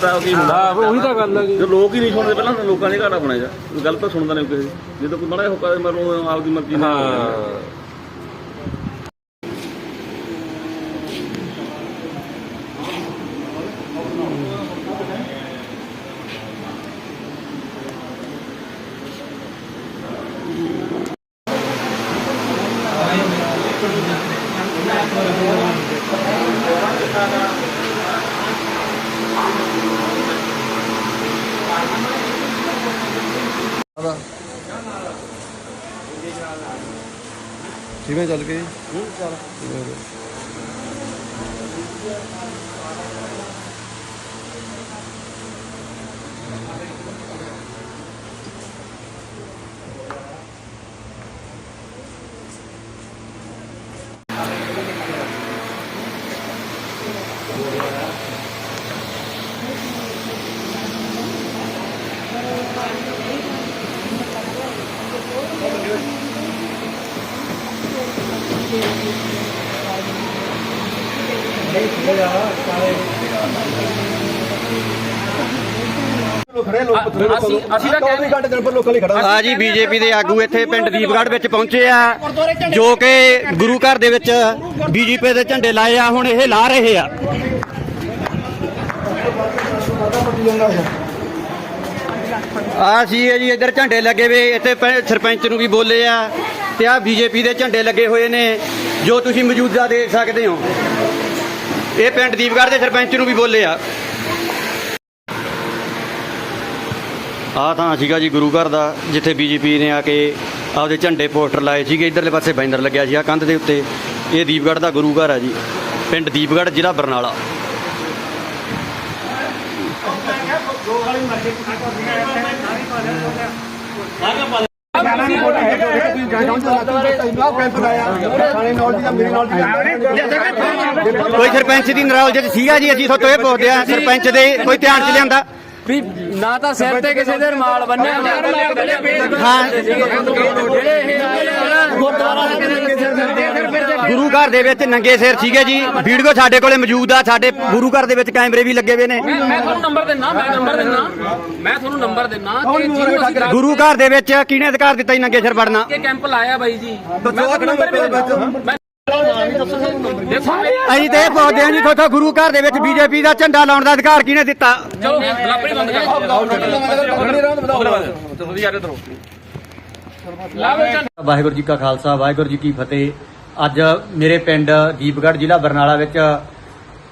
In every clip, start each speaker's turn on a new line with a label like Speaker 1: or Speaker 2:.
Speaker 1: ਤਾਂ ਕੀ ਹੁੰਦਾ
Speaker 2: ਹਾਂ ਉਹੀ ਤਾਂ ਗੱਲ ਹੈ ਜੀ।
Speaker 1: ਜੇ ਲੋਕ ਹੀ ਨਹੀਂ ਸੁਣਦੇ ਪਹਿਲਾਂ ਤਾਂ ਲੋਕਾਂ ਨੇ ਘਾਟਾ ਬਣਾਇਆ ਗੱਲ ਤਾਂ ਸੁਣਦਾ ਨਹੀਂ ਕਿਸੇ ਦੀ। ਜਦੋਂ ਕੋਈ ਬੜਾ ਹੁਕਾ ਮਰੋ ਆਪਦੀ ਮਰਜ਼ੀ ਨਾਲ।
Speaker 2: ਹਾਂ।
Speaker 3: ਕਿਵੇਂ ਚੱਲ ਗਈ
Speaker 2: ਅਸੀਂ ਅਸੀਂ ਤਾਂ ਕਹਿੰਦੇ
Speaker 3: ਘੰਟੇ ਦਿਨ ਪਰ ਲੋਕਾਂ ਲਈ ਖੜਾ
Speaker 4: ਆ ਜੀ ਬੀਜੇਪੀ ਦੇ ਆਗੂ ਇੱਥੇ ਪਿੰਡ ਦੀਪਗੜ੍ਹ ਵਿੱਚ ਪਹੁੰਚੇ ਆ ਜੋ ਕਿ ਗੁਰੂ ਘਰ ਦੇ ਵਿੱਚ ਬੀਜੇਪੀ ਦੇ ਝੰਡੇ ਲਾਏ ਆ ਹੁਣ ਇਹ ਲਾ ਰਹੇ ਆ। ਆ ਸੀ ਇਹ ਜੀ ਇੱਧਰ ਝੰਡੇ ਲੱਗੇ ਵੇ ਇੱਥੇ ਸਰਪੰਚ ਨੂੰ ਵੀ ਬੋਲੇ ਆ ਤੇ ਆ ਬੀਜੇਪੀ ਦੇ ਝੰਡੇ ਲੱਗੇ ਹੋਏ ਨੇ ਜੋ ਤੁਸੀਂ ਮੌਜੂਦਾ ਦੇਖ ਸਕਦੇ ਹੋ। ਇਹ ਪਿੰਡ ਦੀਪਗੜ੍ਹ ਦੇ ਸਰਪੰਚ ਨੂੰ ਵੀ ਬੋਲੇ ਆ। ਆ ਤਾਂ ਸੀਗਾ ਜੀ ਗੁਰੂ ਘਰ ਦਾ, ਜਿੱਥੇ ਬੀਜੇਪੀ ਨੇ ਆ ਕੇ ਆਪਦੇ ਝੰਡੇ ਪੋਸਟਰ ਲਾਏ ਸੀਗੇ, ਇਧਰਲੇ ਪਾਸੇ ਬੈਨਰ ਲੱਗਿਆ ਸੀ, ਆ ਕੰਧ ਦੇ ਉੱਤੇ। ਇਹ ਦੀਪਗੜ੍ਹ ਦਾ ਗੁਰੂ ਘਰ ਆ ਜੀ, ਪਿੰਡ ਦੀਪਗੜ੍ਹ, ਜ਼ਿਲ੍ਹਾ ਬਰਨਾਲਾ।
Speaker 3: ਕੈਂਪ ਲਾਇਆ ਥਾਣੇ ਨੌਲੇਜ ਦਾ ਮੇਰੀ ਨੌਲੇਜ
Speaker 4: ਕੋਈ ਸਰਪੰਚ ਦੀ ਨਾਰਾਜ਼ਗੀ ਚ ਸੀਗਾ ਜੀ, ਅਸੀਂ ਤੁਹਾਡੇ ਇਹ ਪੁੱਛਦੇ ਆ ਸਰਪੰਚ ਦੇ ਕੋਈ ਧਿਆਨ ਚ ਲਿਆਂਦਾ?
Speaker 2: ਵੀ ਨਾ ਤਾਂ ਸਿਰ ਤੇ ਕਿਸੇ ਦੇ ਰਮਾਲ ਬੰਨਿਆ
Speaker 4: ਹਾਂ।
Speaker 2: ਗੁਰਦੁਆਰਾ
Speaker 4: ਗੁਰੂ ਘਰ ਦੇ ਵਿੱਚ ਨੰਗੇ ਸਿਰ ਸੀਗੇ ਜੀ। ਵੀਡੀਓ ਸਾਡੇ ਕੋਲੇ ਮੌਜੂਦ ਆ ਸਾਡੇ ਗੁਰੂ ਘਰ ਦੇ ਵਿੱਚ ਕੈਮਰੇ ਵੀ ਲੱਗੇ ਹੋਏ ਨੇ।
Speaker 2: ਮੈਂ ਤੁਹਾਨੂੰ ਨੰਬਰ ਦਿੰਨਾ ਮੈਂ ਨੰਬਰ ਦਿੰਨਾ। ਮੈਂ ਤੁਹਾਨੂੰ ਨੰਬਰ ਦਿੰਨਾ
Speaker 4: ਗੁਰੂ ਘਰ ਦੇ ਵਿੱਚ ਕਿਹਨੇ ਅਧਿਕਾਰ ਦਿੱਤਾ ਜੀ ਨੰਗੇ ਸਿਰ ਵੜਨਾ?
Speaker 2: ਕੇ ਕੈਂਪ ਲਾਇਆ ਬਾਈ ਜੀ। ਮੈਂ ਤੁਹਾਨੂੰ ਨੰਬਰ ਵੀ ਦਿੰਦਾ ਮੈਂ ਦੇਖੋ
Speaker 4: ਅਸੀਂ ਤੇ ਇਹ ਪੁੱਛਦੇ ਹਾਂ ਜੀ ਤੁਹਾਡਾ ਗੁਰੂ ਘਰ ਦੇ ਵਿੱਚ ਬੀਜੇਪੀ ਦਾ ਝੰਡਾ ਲਾਉਣ ਦਾ ਅਧਿਕਾਰ ਕਿਹਨੇ ਦਿੱਤਾ?
Speaker 2: ਚਲੋ ਲਾਪਰੀ ਬੰਦ ਕਰੋ। ਲਾਵੇ ਝੰਡਾ।
Speaker 4: ਵਾਹਿਗੁਰੂ ਜੀ ਕਾ ਖਾਲਸਾ ਵਾਹਿਗੁਰੂ ਜੀ ਕੀ ਫਤਿਹ। ਅੱਜ ਮੇਰੇ ਪਿੰਡ ਦੀਪਗੜ੍ਹ ਜ਼ਿਲ੍ਹਾ ਬਰਨਾਲਾ ਵਿੱਚ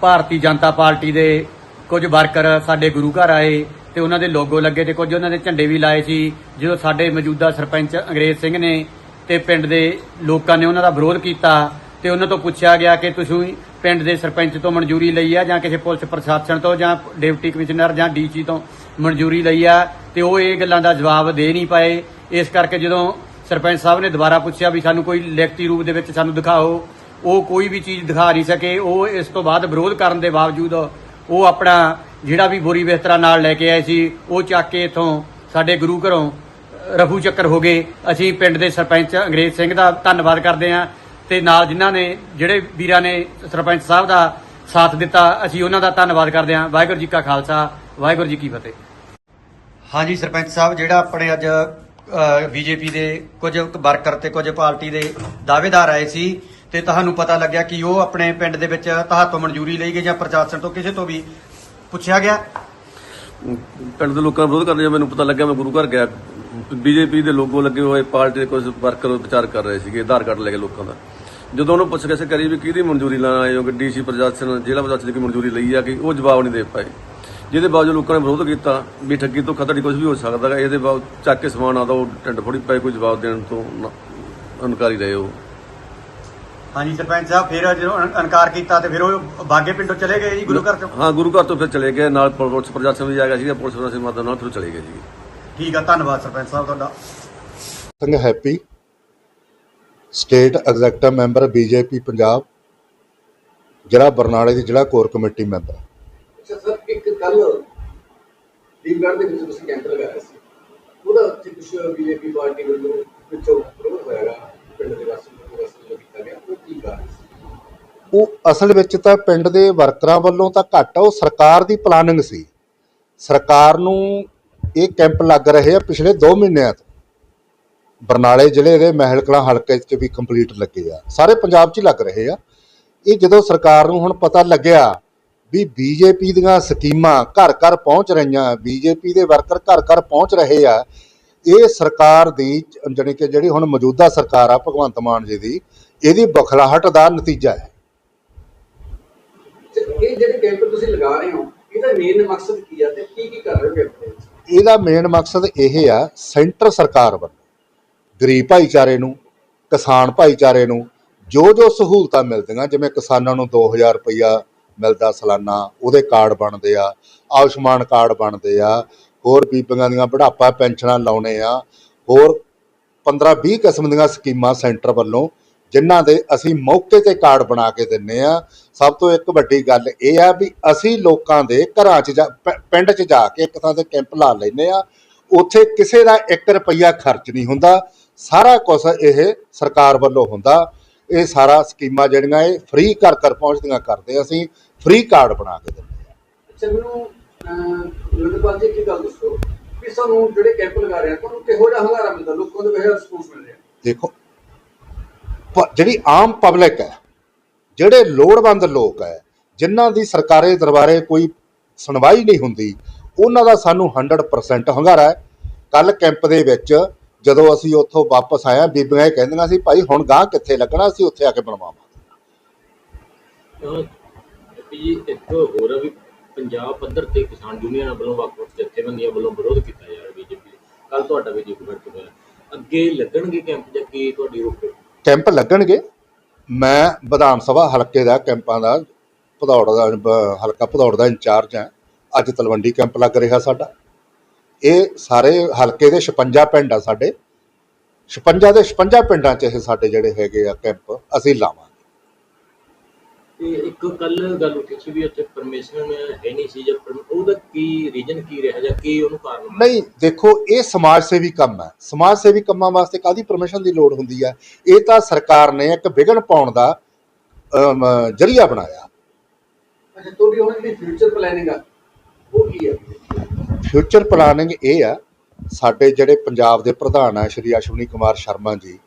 Speaker 4: ਭਾਰਤੀ ਜਨਤਾ ਪਾਰਟੀ ਦੇ ਕੁਝ ਵਰਕਰ ਸਾਡੇ ਗੁਰੂ ਘਰ ਆਏ ਤੇ ਉਹਨਾਂ ਦੇ ਲੋਗੋ ਲੱਗੇ ਤੇ ਕੁਝ ਉਹਨਾਂ ਦੇ ਝੰਡੇ ਵੀ ਲਾਏ ਸੀ। ਜਦੋਂ ਸਾਡੇ ਮੌਜੂਦਾ ਸਰਪੰਚ ਅੰਗਰੇਜ਼ ਸਿੰਘ ਨੇ ਤੇ ਪਿੰਡ ਦੇ ਲੋਕਾਂ ਨੇ ਉਹਨਾਂ ਦਾ ਵਿਰੋਧ ਕੀਤਾ ਤੇ ਉਹਨਾਂ ਤੋਂ ਪੁੱਛਿਆ ਗਿਆ ਕਿ ਤੁਸੀਂ ਪਿੰਡ ਦੇ ਸਰਪੰਚ ਤੋਂ ਮਨਜ਼ੂਰੀ ਲਈ ਆ ਜਾਂ ਕਿਸੇ ਪੁਲਿਸ ਪ੍ਰਸ਼ਾਸਨ ਤੋਂ ਜਾਂ ਡਿਪਟੀ ਕਮਿਸ਼ਨਰ ਜਾਂ ਡੀਸੀ ਤੋਂ ਮਨਜ਼ੂਰੀ ਲਈ ਆ ਤੇ ਉਹ ਇਹ ਗੱਲਾਂ ਦਾ ਜਵਾਬ ਦੇ ਨਹੀਂ ਪਾਏ। ਇਸ ਕਰਕੇ ਜਦੋਂ ਸਰਪੰਚ ਸਾਹਿਬ ਨੇ ਦੁਬਾਰਾ ਪੁੱਛਿਆ ਵੀ ਸਾਨੂੰ ਕੋਈ ਲਿਖਤੀ ਰੂਪ ਦੇ ਵਿੱਚ ਸਾਨੂੰ ਦਿਖਾਓ, ਉਹ ਕੋਈ ਵੀ ਚੀਜ਼ ਦਿਖਾ ਨਹੀਂ ਸਕੇ। ਉਹ ਇਸ ਤੋਂ ਬਾਅਦ ਵਿਰੋਧ ਕਰਨ ਦੇ ਬਾਵਜੂਦ ਉਹ ਆਪਣਾ ਜਿਹੜਾ ਵੀ ਬੋਰੀ ਬਿਸਤਰਾ ਨਾਲ ਲੈ ਕੇ ਆਏ ਸੀ, ਉਹ ਚੱਕ ਕੇ ਇਥੋਂ ਸਾਡੇ ਗੁਰੂ ਘਰੋਂ ਰਫੂ ਚੱਕਰ ਹੋ ਗਏ। ਅਸੀਂ ਪਿੰਡ ਦੇ ਸਰਪੰਚ ਅੰਗਰੇਜ਼ ਸਿੰਘ ਦਾ ਧੰਨਵਾਦ ਕਰਦੇ ਹਾਂ। ਤੇ ਨਾਲ ਜਿਨ੍ਹਾਂ ਨੇ ਜਿਹੜੇ ਵੀਰਾਂ ਨੇ ਸਰਪੰਚ ਸਾਹਿਬ ਦਾ ਸਾਥ ਦਿੱਤਾ ਅਸੀਂ ਉਹਨਾਂ ਦਾ ਧੰਨਵਾਦ ਕਰਦੇ ਹਾਂ। ਵਾਹਿਗੁਰੂ ਜੀ ਕਾ ਖਾਲਸਾ ਵਾਹਿਗੁਰੂ ਜੀ ਕੀ ਫਤਿਹ। ਹਾਂਜੀ ਸਰਪੰਚ ਸਾਹਿਬ ਜਿਹੜਾ ਆਪਣੇ ਅੱਜ ਬੀਜੇਪੀ ਦੇ ਕੁਝ ਵਰਕਰ ਤੇ ਕੁਝ ਪਾਰਟੀ ਦੇ ਦਾਅਵੇਦਾਰ ਆਏ ਸੀ ਤੇ ਤੁਹਾਨੂੰ ਪਤਾ ਲੱਗਿਆ ਕਿ ਉਹ ਆਪਣੇ ਪਿੰਡ ਦੇ ਵਿੱਚ ਤੁਹਾਤੋਂ ਮਨਜ਼ੂਰੀ ਲਈ ਗਈ ਜਾਂ ਪ੍ਰਸ਼ਾਸਨ ਤੋਂ ਕਿਸੇ ਤੋਂ ਵੀ ਪੁੱਛਿਆ ਗਿਆ?
Speaker 1: ਪਿੰਡ ਦੇ ਲੋਕਾਂ ਦਾ ਵਿਰੋਧ ਕਰਦੇ ਮੈਨੂੰ ਪਤਾ ਲੱਗਿਆ ਮੈਂ ਗੁਰੂ ਘਰ ਗਿਆ। ਬੀਜੇਪੀ ਦੇ ਲੋਗੋ ਲੱਗੇ ਹੋਏ ਪਾਰਟੀ ਦੇ ਕੁਝ ਵਰਕਰ ਵਿਚਾਰ ਕਰ ਰਹੇ ਸੀਗੇ ਆਧਾਰ ਕਾਰਡ ਲੈ ਕੇ ਲੋਕਾਂ ਦਾ। ਜਦੋਂ ਉਹਨੂੰ ਪੁੱਛ ਕੇ ਕਰੀ ਵੀ ਕਿਹਦੀ ਮਨਜ਼ੂਰੀ ਲੈਣ ਆਏ ਹੋ ਕਿ ਡੀਸੀ ਪ੍ਰਸ਼ਾਸਨ ਜ਼ਿਲ੍ਹਾ ਪ੍ਰਸ਼ਾਸਨ ਦੀ ਮਨਜ਼ੂਰੀ ਲਈ ਆ ਕਿ ਉਹ ਜਵਾਬ ਨਹੀਂ ਦੇ ਪਾਏ। ਜਿਹਦੇ ਬਾਵਜੂਦ ਲੋਕਾਂ ਨੇ ਵਿਰੋਧ ਕੀਤਾ ਵੀ ਠੱਗੀ ਤੋਂ ਖਤਰਾ ਕੁਝ ਵੀ ਹੋ ਸਕਦਾ ਹੈ ਇਹਦੇ ਬਾਅਦ ਚੱਕ ਕੇ ਸਮਾਨ ਆਦਾ ਉਹ ਟੰਡ ਫੋੜੀ ਪਏ ਕੋਈ ਜਵਾਬ ਦੇਣ ਤੋਂ ਇਨਕਾਰੀ ਰਹੇ ਉਹ।
Speaker 4: ਹਾਂਜੀ ਸਰਪੰਚ ਸਾਹਿਬ ਫਿਰ ਜਦੋਂ ਇਨਕਾਰ ਕੀਤਾ ਤੇ ਫਿਰ ਉਹ ਬਾਗੇ ਪਿੰਡੋਂ ਚਲੇ ਗਏ ਜੀ ਗੁਰੂ ਘਰ ਤੋਂ
Speaker 1: ਹਾਂ ਗੁਰੂ ਘਰ ਤੋਂ ਫਿਰ ਚਲੇ ਗਏ ਨਾਲ ਪੁਲਿਸ ਪ੍ਰਸ਼ਾਸਨ ਵੀ ਆ ਗਿਆ ਸੀ ਪੁਲਿਸ ਪ੍ਰਸ਼ਾਸਨ ਮਦਦ ਨਾਲ ਫਿਰ ਚਲੇ ਗਏ ਜੀ।
Speaker 4: ਠੀਕ ਆ ਧੰਨਵਾਦ ਸਰਪੰਚ ਸਾਹਿਬ ਤੁਹਾਡਾ।
Speaker 5: Singh Happy. State executive member BJP Punjab ਜ਼ਿਲ੍ਹਾ ਬਰਨਾਲੇ ਦੀ ਜ਼ਿਲ੍ਹਾ ਕੋਰ ਕਮੇਟੀ ਮੈਂਬਰ।
Speaker 6: ਅੱਛਾ ਸਰ ਇੱਕ ਕੱਲ ਦੀਪਗੜ੍ਹ ਦੇ ਵਿੱਚ ਤੁਸੀਂ ਕੈਂਪ ਲਗਾਇਆ ਸੀ। ਉਹਦਾ ਕੁਝ ਬੀਜੇਪੀ ਪਾਰਟੀ ਵੱਲੋਂ ਵਿੱਚੋਂ ਵਿਰੋਧ ਹੋਇਆਗਾ ਪਿੰਡ ਦੇ ਵਾਸੀਆਂ ਨੂੰ ਵਾਸੀਆਂ ਕੀਤਾ ਗਿਆ ਉਹ ਕੀ ਕਾਰਨ
Speaker 5: ਉਹ ਅਸਲ ਵਿੱਚ ਤਾਂ ਪਿੰਡ ਦੇ ਵਰਕਰਾਂ ਵੱਲੋਂ ਤਾਂ ਘੱਟ ਉਹ ਸਰਕਾਰ ਦੀ ਪਲਾਨਿੰਗ ਸੀ। ਸਰਕਾਰ ਨੂੰ ਇਹ ਕੈਂਪ ਲੱਗ ਰਹੇ ਆ ਪਿਛਲੇ 2 ਮਹੀਨਿਆਂ ਤੋਂ। ਬਰਨਾਲੇ ਜ਼ਿਲ੍ਹੇ ਦੇ ਮਹਿਲ ਕਲਾਂ ਹਲਕੇ 'ਚ ਵੀ ਕੰਪਲੀਟ ਲੱਗੇ ਆ। ਸਾਰੇ ਪੰਜਾਬ 'ਚ ਹੀ ਲੱਗ ਰਹੇ ਆ। ਇਹ ਜਦੋਂ ਸਰਕਾਰ ਨੂੰ ਹੁਣ ਪਤਾ ਲੱਗਿਆ ਵੀ ਬੀਜੇਪੀ ਦੀਆਂ ਸਕੀਮਾਂ ਘਰ ਘਰ ਪਹੁੰਚ ਰਹੀਆਂ ਬੀਜੇਪੀ ਦੇ ਵਰਕਰ ਘਰ ਘਰ ਪਹੁੰਚ ਰਹੇ ਆ ਇਹ ਸਰਕਾਰ ਦੀ ਜਾਣੀ ਕਿ ਜਿਹੜੀ ਹੁਣ ਮੌਜੂਦਾ ਸਰਕਾਰ ਆ ਭਗਵੰਤ ਮਾਨ ਜੀ ਦੀ ਇਹਦੀ ਬਖਲਾਹਟ ਦਾ ਨਤੀਜਾ ਹੈ।
Speaker 6: ਇਹ ਜਿਹੜੇ ਕੈਂਪ ਤੁਸੀਂ ਲਗਾ ਰਹੇ ਹੋ ਇਹਦਾ ਮੇਨ ਮਕਸਦ ਕੀ ਆ ਤੇ ਕੀ ਕੀ ਕਰ ਰਹੇ ਹੋ
Speaker 5: ਇਹਦਾ ਮੇਨ ਮਕਸਦ ਇਹ ਆ ਸੈਂਟਰ ਸਰਕਾਰ ਵੱਲੋਂ ਗਰੀਬ ਭਾਈਚਾਰੇ ਨੂੰ, ਕਿਸਾਨ ਭਾਈਚਾਰੇ ਨੂੰ ਜੋ ਜੋ ਸਹੂਲਤਾਂ ਮਿਲਦੀਆਂ, ਜਿਵੇਂ ਕਿਸਾਨਾਂ ਨੂੰ 2000 ਰੁਪਈਆ ਮਿਲਦਾ ਸਾਲਾਨਾ, ਉਹਦੇ ਕਾਰਡ ਬਣਦੇ ਆ, ਆਯੁਸ਼ਮਾਨ ਕਾਰਡ ਬਣਦੇ ਆ, ਹੋਰ ਬੀਬੀਆਂ ਦੀਆਂ ਬੁਢਾਪਾ ਪੈਨਸ਼ਨਾਂ ਲਾਉਣੇ ਆ, ਹੋਰ 15 20 ਕਿਸਮ ਦੀਆਂ ਸਕੀਮਾਂ ਸੈਂਟਰ ਵੱਲੋਂ, ਜਿਨ੍ਹਾਂ ਦੇ ਅਸੀਂ ਮੌਕੇ ਤੇ ਕਾਰਡ ਬਣਾ ਕੇ ਦਿੰਨੇ ਆ। ਸਭ ਤੋਂ ਇੱਕ ਵੱਡੀ ਗੱਲ ਇਹ ਆ ਵੀ ਅਸੀਂ ਲੋਕਾਂ ਦੇ ਘਰਾਂ 'ਚ ਜਾ- ਪਿੰਡ 'ਚ ਜਾ ਕੇ ਇੱਕ ਥਾਂ ਤੇ ਕੈਂਪ ਲਾ ਲੈਨੇ ਆ, ਉੱਥੇ ਕਿਸੇ ਦਾ 1 ਰੁਪਈਆ ਖਰਚ ਨਹੀਂ ਹੁੰਦਾ। ਸਾਰਾ ਕੁਝ ਇਹ ਸਰਕਾਰ ਵੱਲੋਂ ਹੁੰਦਾ। ਇਹ ਸਾਰਾ ਸਕੀਮਾਂ ਜਿਹੜੀਆਂ ਇਹ ਫ੍ਰੀ ਘਰ ਘਰ ਪਹੁੰਚਦੀਆਂ ਕਰਦੇ ਅਸੀਂ ਫ੍ਰੀ ਕਾਰਡ ਬਣਾ ਕੇ ਦਿੰਦੇ ਆ।
Speaker 6: ਅੱਛਾ ਮੈਨੂੰ ਲੁਧਿਆਣਾ ਜੀ ਕੀ ਗੱਲ ਦੱਸੋ ਕਿ ਸਾਨੂੰ ਜਿਹੜੇ ਕੈਂਪ ਲਗਾ ਰਹੇ ਆ ਤੁਹਾਨੂੰ ਕਿਹੋ ਜਿਹਾ ਹੰਗਾਰਾ ਮਿਲਦਾ? ਲੋਕਾਂ ਦੇ ਕਿਹੋ ਰਿਸਪੌਂਸ ਮਿਲ ਰਿਹਾ?
Speaker 5: ਦੇਖੋ ਜਿਹੜੀ ਆਮ ਪਬਲਿਕ ਹੈ ਜਿਹੜੇ ਲੋੜਵੰਦ ਲੋਕ ਹੈ ਜਿਨ੍ਹਾਂ ਦੀ ਸਰਕਾਰੀ ਦਰਬਾਰੇ ਕੋਈ ਸੁਣਵਾਈ ਨਹੀਂ ਹੁੰਦੀ ਉਹਨਾਂ ਦਾ ਸਾਨੂੰ 100% ਹੰਗਾਰਾ ਹੈ। ਕੱਲ ਕੈਂਪ ਦੇ ਵਿੱਚ ਜਦੋਂ ਅਸੀਂ ਉੱਥੋਂ ਵਾਪਸ ਆਇਆ ਬੀਬੀਆਂ ਇਹ ਕਹਿੰਦੀਆਂ ਸੀ ਭਾਈ ਹੁਣ ਗਾਂ ਕਿੱਥੇ ਲੱਗਣਾ ਅਸੀਂ ਉੱਥੇ ਆ ਕੇ ਬਣਵਾਵਾਂਗੇ।
Speaker 7: ਜੀ ਇੱਕ ਹੋਰ ਆ ਵੀ ਪੰਜਾਬ ਪੱਧਰ ਤੇ ਕਿਸਾਨ ਯੂਨੀਅਨਾਂ ਵੱਲੋਂ ਵੱਖ-ਵੱਖ ਜਥੇਬੰਦੀਆਂ ਵੱਲੋਂ ਵਿਰੋਧ ਕੀਤਾ ਜਾ ਰਿਹਾ ਬੀਜੇਪੀ ਕੱਲ ਤੁਹਾਡਾ ਵੀ ਜੀ ਘਟ ਹੋਇਆ ਅੱਗੇ ਲੱਗਣਗੇ ਕੈਂਪ ਜਾਂ ਕੀ ਤੁਹਾਡੀ ਰੋਕ
Speaker 5: ਕੈਂਪ ਲੱਗਣਗੇ। ਮੈਂ ਵਿਧਾਨ ਸਭਾ ਹਲਕੇ ਦਾ ਕੈਂਪਾਂ ਦਾ ਭਦੌੜ ਦਾ ਹਲਕਾ ਭਦੌੜ ਦਾ ਇੰਚਾਰਜ ਹਾਂ। ਅੱਜ ਤਲਵੰਡੀ ਕੈਂਪ ਲੱਗ ਰਿਹਾ ਸਾਡਾ। ਇਹ ਸਾਰੇ ਹਲਕੇ ਦੇ 56 ਪਿੰਡ ਆ ਸਾਡੇ। 56 ਦੇ 56 ਪਿੰਡਾਂ 'ਚ ਇਹ ਸਾਡੇ ਜਿਹੜੇ ਹੈਗੇ ਆ ਕੈਂਪ ਅਸੀਂ ਲਾਵਾਂਗੇ।
Speaker 7: ਤੇ ਇੱਕ ਕੱਲ ਗੱਲ ਉੱਠੀ ਸੀ ਵੀ ਉੱਥੇ ਪਰਮਿਸ਼ਨ ਹੈ ਨਹੀਂ ਸੀ ਜਾਂ ਉਹਦਾ ਕੀ ਰੀਜਨ ਕੀ ਰਿਹਾ ਜਾਂ ਕੀ ਉਹਨੂੰ ਕਾਰਨ?
Speaker 5: ਨਹੀਂ ਦੇਖੋ ਇਹ ਸਮਾਜ ਸੇਵੀ ਕੰਮ ਹੈ ਸਮਾਜ ਸੇਵੀ ਕੰਮਾਂ ਵਾਸਤੇ ਕਾਦੀ ਪਰਮਿਸ਼ਨ ਦੀ ਲੋੜ ਹੁੰਦੀ ਹੈ ਇਹ ਤਾਂ ਸਰਕਾਰ ਨੇ ਇੱਕ ਵਿਘਨ ਪਾਉਣ ਦਾ ਜਰੀਆ ਬਣਾਇਆ।
Speaker 6: ਅੱਛਾ ਤੁਹਾਡੀ ਹੁਣ ਜਿਹੜੀ ਫਿਊਚਰ ਪਲੈਨਿੰਗ ਆ। ਉਹ ਕੀ ਹੈ
Speaker 5: ਫਿਊਚਰ ਪਲਾਨਿੰਗ ਇਹ ਆ ਸਾਡੇ ਜਿਹੜੇ ਪੰਜਾਬ ਦੇ ਪ੍ਰਧਾਨ ਆ ਸ਼੍ਰੀ ਅਸ਼ਵਨੀ ਕੁਮਾਰ ਸ਼ਰਮਾ ਜੀ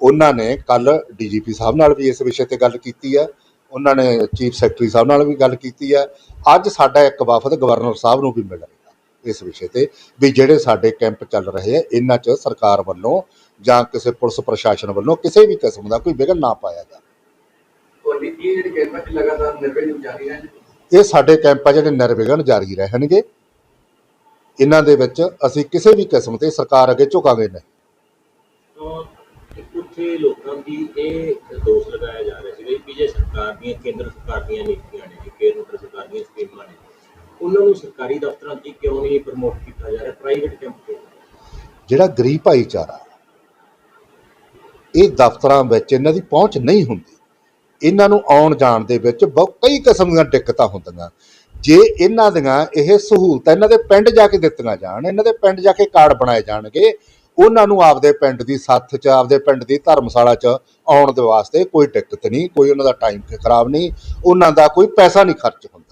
Speaker 5: ਉਹਨਾਂ ਨੇ ਕੱਲ ਡੀਜੀਪੀ ਸਾਹਿਬ ਨਾਲ ਵੀ ਇਸ ਵਿਸ਼ੇ ਤੇ ਗੱਲ ਕੀਤੀ ਆ ਉਹਨਾਂ ਨੇ ਚੀਫ ਸੈਕਟਰੀ ਸਾਹਿਬ ਨਾਲ ਵੀ ਗੱਲ ਕੀਤੀ ਆ ਅੱਜ ਸਾਡਾ ਇੱਕ ਵਫਦ ਗਵਰਨਰ ਸਾਹਿਬ ਨੂੰ ਵੀ ਮਿਲ ਰਿਹਾ ਇਸ ਵਿਸ਼ੇ ਤੇ ਵੀ ਜਿਹੜੇ ਸਾਡੇ ਕੈਂਪ ਚੱਲ ਰਹੇ ਆ ਇਹਨਾਂ 'ਚ ਸਰਕਾਰ ਵੱਲੋਂ ਜਾਂ ਕਿਸੇ ਪੁਲਿਸ ਪ੍ਰਸ਼ਾਸਨ ਵੱਲੋਂ ਕਿਸੇ ਵੀ ਕਿਸਮ ਦਾ ਕੋਈ ਵਿਘਨ ਨਾ ਪਾਇਆ ਜਾਵੇ।
Speaker 6: ਇਹ ਜਿਹੜੀ ਕੈਂਪ ਹੈ ਲਗਾਤਾਰ ਨਿਰਵਿਘਨ ਜਾਰੀ ਹੈ
Speaker 5: ਇਹ ਸਾਡੇ ਕੈਂਪ ਜਿਹੜੇ ਨਿਰਵਿਘਨ ਜਾਰੀ ਰਹਿਣਗੇ ਇਹਨਾਂ ਦੇ ਵਿੱਚ ਅਸੀਂ ਕਿਸੇ ਵੀ ਕਿਸਮ ਤੇ ਸਰਕਾਰ ਅੱਗੇ ਝੁਕਾਂਗੇ ਨਹੀਂ।
Speaker 7: ਤਾਂ ਉੱਥੇ ਲੋਕਾਂ ਦੀ ਇਹ ਦੋਸ਼ ਲਗਾਇਆ ਜਾ ਰਿਹਾ ਸੀ ਵੀ ਜੇ ਸਰਕਾਰ ਦੀਆਂ ਕੇਂਦਰ ਸਰਕਾਰ ਦੀਆਂ ਨੀਤੀਆਂ ਨੇ ਕੇਂਦਰ ਸਰਕਾਰ ਦੀਆਂ ਸਕੀਮਾਂ ਨੇ ਉਹਨਾਂ ਨੂੰ ਸਰਕਾਰੀ ਦਫ਼ਤਰਾਂ 'ਚ ਕਿਉਂ ਨਹੀਂ ਪ੍ਰਮੋਟ ਕੀਤਾ ਜਾ ਰਿਹਾ? ਪ੍ਰਾਈਵੇਟ ਕੈਂਪ ਕਿਉਂ
Speaker 5: ਜਿਹੜਾ ਗਰੀਬ ਭਾਈਚਾਰਾ ਇਹ ਦਫ਼ਤਰਾਂ ਵਿੱਚ ਇਹਨਾਂ ਦੀ ਪਹੁੰਚ ਨਹੀਂ ਹੁੰਦੀ। ਇਹਨਾਂ ਨੂੰ ਆਉਣ ਜਾਣ ਦੇ ਵਿੱਚ ਬਹੁਤ ਕਈ ਕਿਸਮ ਦੀਆਂ ਦਿੱਕਤਾਂ ਹੁੰਦੀਆਂ। ਜੇ ਇਹਨਾਂ ਦੀਆਂ ਇਹ ਸਹੂਲਤਾਂ ਇਹਨਾਂ ਦੇ ਪਿੰਡ ਜਾ ਕੇ ਦਿੱਤੀਆਂ ਜਾਣ, ਇਹਨਾਂ ਦੇ ਪਿੰਡ ਜਾ ਕੇ ਕਾਰਡ ਬਣਾਏ ਜਾਣਗੇ, ਉਹਨਾਂ ਨੂੰ ਆਪਦੇ ਪਿੰਡ ਦੀ ਸੱਥ 'ਚ, ਆਪਦੇ ਪਿੰਡ ਦੀ ਧਰਮਸ਼ਾਲਾ 'ਚ ਆਉਣ ਦੇ ਵਾਸਤੇ ਕੋਈ ਦਿੱਕਤ ਨਹੀਂ, ਕੋਈ ਉਹਨਾਂ ਦਾ ਟਾਈਮ ਖਰਾਬ ਨਹੀਂ, ਉਹਨਾਂ ਦਾ ਕੋਈ ਪੈਸਾ ਨਹੀਂ ਖਰਚ ਹੁੰਦਾ।